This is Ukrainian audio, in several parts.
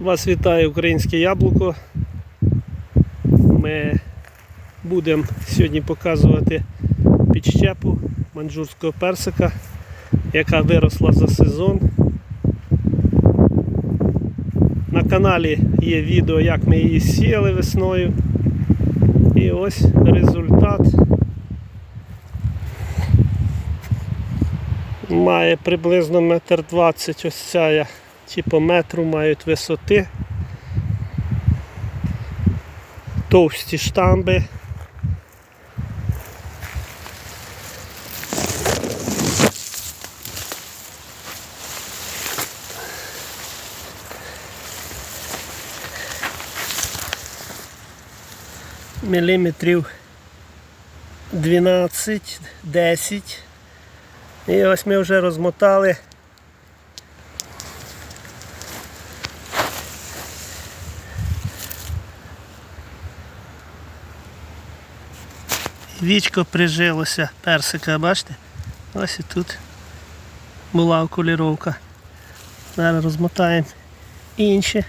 Вас вітає українське яблуко. Ми будемо сьогодні показувати підщепу манджурського персика, яка виросла за сезон. На каналі є відео, як ми її сіяли весною. І ось результат. Має приблизно метр двадцять ось ця, типу метру мають висоти. Товсті штамби. Міліметрів 12, 10. І ось ми вже розмотали. Вічко прижилося персика, бачите? Ось і тут була окуліровка. Зараз розмотаємо інше.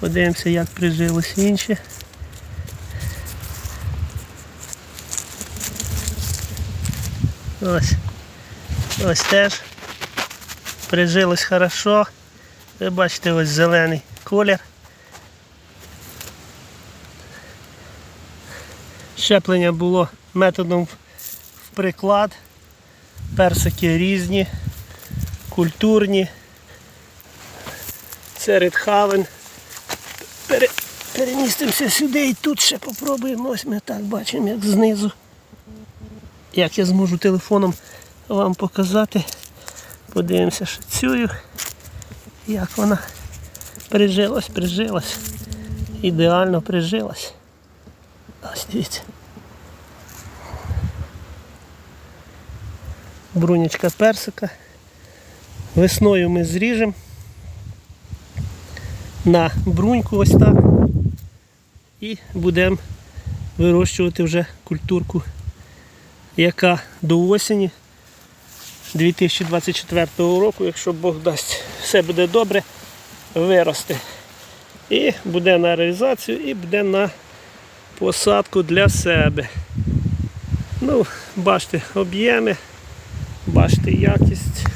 Подивимося, як прижилось інше. Ось. Ось теж прижилось хорошо. Ви бачите ось зелений колір. Щеплення було методом в приклад. Персики різні, культурні. Це редхавен. Пере, перемістимося сюди і тут ще попробуємо. Ось ми так бачимо, як знизу. Як я зможу телефоном вам показати. Подивимося, що цю, як вона прижилась, прижилась. Ідеально прижилась. Ось дивіться. Брунячка персика. Весною ми зріжемо на бруньку ось так. І будемо вирощувати вже культурку, яка до осені 2024 року, якщо Бог дасть, все буде добре, виросте. І буде на реалізацію, і буде на посадку для себе. Ну, бачите, об'єми, бачите якість.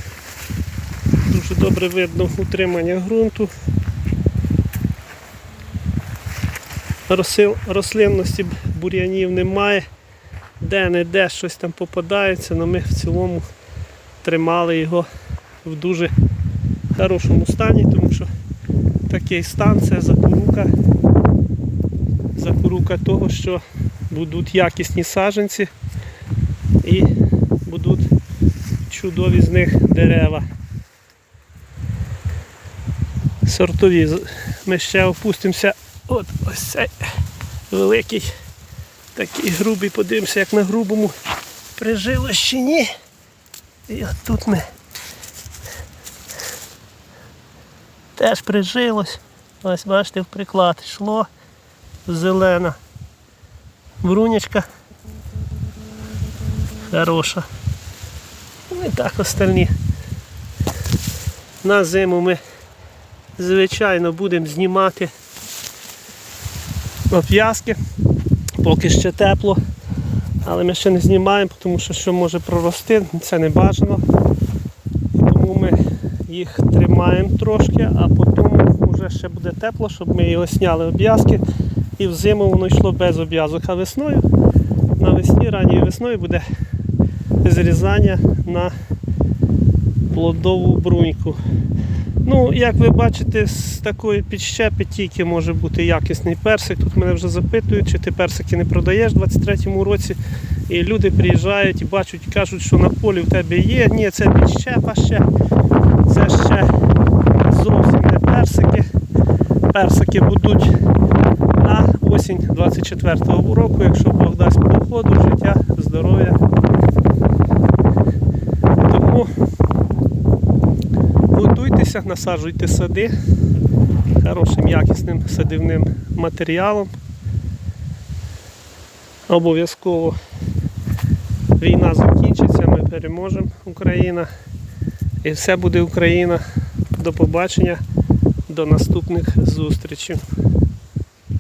Дуже добре видно утримання ґрунту. Рослинності бур'янів немає, де-не-де щось там попадається, але ми в цілому тримали його в дуже хорошому стані, тому що такий стан це запорука, запорука того, що будуть якісні саджанці і чудові з них дерева. Сортові. Ми ще опустимося. От ось цей великий, такий грубий, подивимося, як на грубому прижилось чи ні. І от тут ми теж прижилось. Ось бачите, в приклад йшло зелена брунячка. Хороша. Ну і так остальні. На зиму ми, звичайно, будемо знімати обв'язки, поки ще тепло. Але ми ще не знімаємо, тому що що може прорости, це не бажано. Тому ми їх тримаємо трошки, а потім вже ще буде тепло, щоб ми його зняли обв'язки. І взиму воно йшло без обв'язок. А весною, навесні, ранньою весною буде зрізання на плодову бруньку. Ну, як ви бачите, з такої підщепи тільки може бути якісний персик. Тут мене вже запитують, чи ти персики не продаєш у 23-му році. І люди приїжджають і бачать, кажуть, що на полі в тебе є. Ні, це підщепа ще. Це ще зовсім не персики. Персики будуть на осінь 24-го року, якщо Бог дасть походу, життя, здоров'я. Тому готуйтеся, насаджуйте сади хорошим якісним садівним матеріалом. Обов'язково війна закінчиться, ми переможемо Україна. І все буде Україна. До побачення. до наступних зустрічей.